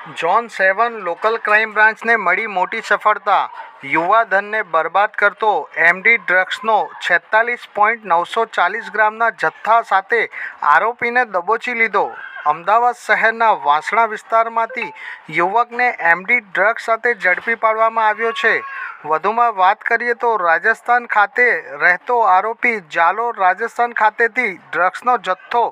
Zone seven local crime બ્રાન્ચને મળી મોટી સફળતા. યુવાધનને બરબાદ કરતો એમડી ડ્રગ્સનો છેતાલીસ પોઈન્ટ નવસો ચાલીસ ગ્રામના જથ્થા સાથે આરોપીને દબોચી લીધો. અમદાવાદ શહેરના વાસણા વિસ્તારમાંથી યુવકને એમડી ડ્રગ્સ સાથે ઝડપી પાડવામાં આવ્યો છે. વધુમાં વાત કરીએ તો રાજસ્થાન ખાતે રહેતો આરોપી જાલોર રાજસ્થાન ખાતેથી ડ્રગ્સનો જથ્થો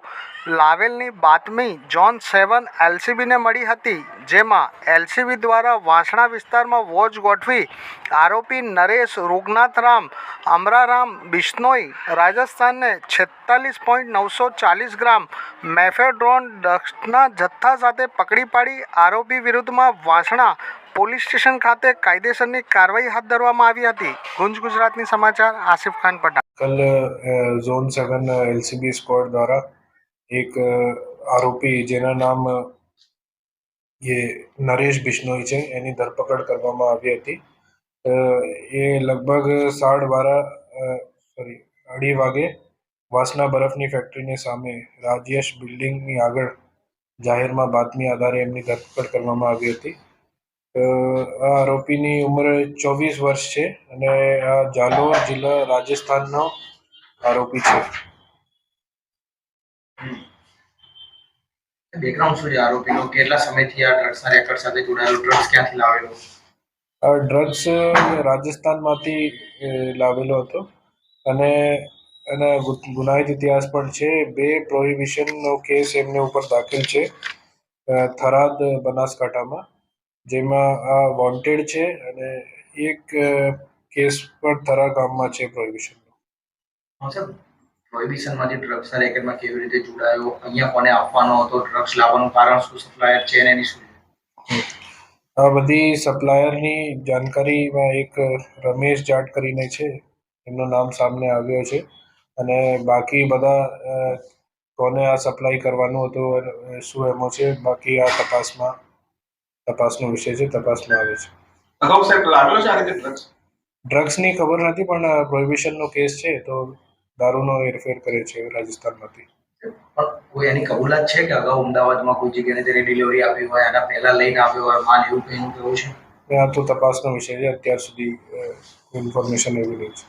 લાવેલની બાતમી જોન સેવન એલસીબીને મળી હતી, જેમાં એલસીબી દ્વારા વાસણા વિસ્તારમાં વોચ ગોઠવી આરોપી નરેશ રૂગનાથરામ, અમરારામ બિશ્નોઈ, રાજસ્થાનને છેતાલીસ પોઈન્ટ નવસો ચાલીસ ગ્રામ મેફેડ્રોન ડ્રગ્સના જથ્થા સાથે પકડી પાડી આરોપી વિરુદ્ધમાં વાસણા પોલીસ સ્ટેશન ખાતે કાયદેસરની કાર્યવાહી હાથ ધરવામાં આવી હતી ગુંજ ગુજરાતની સમાચાર આસિફ ખાન પઠાણ કલ ઝોન સેવન એલસીબી સ્ક્વોડ દ્વારા એક આરોપી જેના નામ એ નરેશ બિશ્નોઈ છે એની ધરપકડ કરવામાં આવી હતી એ લગભગ સાડ વારા સોરી અઢી વાગે વાસના બરફની ફેક્ટરીની સામે રાજયશ બિલ્ડિંગની આગળ જાહેરમાં બાતમી આધારે એમની ધરપકડ કરવામાં આવી હતી આ આરોપીની ઉંમર ચોવીસ વર્ષ છે અને આ જાલોર જિલ્લા રાજસ્થાનનો આરોપી છે. બેકગ્રાઉન્ડ શું છે આરોપીનો? કેટલા સમયથી આ ડ્રગ્સના રેકર્ડ સાથે જોડાયેલો? ડ્રગ્સ ક્યાંથી લાવેલો? આ ડ્રગ્સ રાજસ્થાનમાંથી લાવેલો હતો અને એના ગુનાહિત ઇતિહાસ પણ છે. બે પ્રોહિબિશનનો કેસ એમને ઉપર દાખલ છે થરાદ બનાસકાંઠામાં. જેમાં આ વોન્ટેડ છે અને એક કેસ પર થરા ગામમાં છે પ્રોહિબિશનનો જે સર પ્રોહિબિશનમાંથી ડ્રગ્સના રેકેટમાં કેવી રીતે જોડાયો? અહીંયા કોને આપવાનો હતો? ડ્રગ્સ લાવવાનું કારણ શું? સપ્લાયર છે અને એની શું? આ બધી સપ્લાયરની જાણકારીમાં એક રમેશ જાટ કરીને છે. એમનું નામ સામે આવ્યો છે. અને બાકી બધા કોને આ સપ્લાય કરવાનું હતું શું એમાં છે બાકી આ તપાસમાં તપાસનો વિષય છે તપાસમાં આવે છે. અગાઉ સાહેબ લાવેલો છે આ રીતે ડ્રગ્સ ડ્રગ્સની ખબર નથી પણ પ્રોહિબિશનનો કેસ છે તો દારૂનો હેરફેર કરે છે રાજસ્થાનમાંથી. કોઈ એની કબૂલાત છે કે અગાઉ અમદાવાદમાં કોઈ જગ્યાએ તેને ડિલિવરી આપી હોય આના પહેલા લઈને આવ્યો હોય માલ એવું કંઈ કેવું છે? આ તો તપાસનો વિષય છે અત્યાર સુધી ઇન્ફોર્મેશન એવી નહીં છે.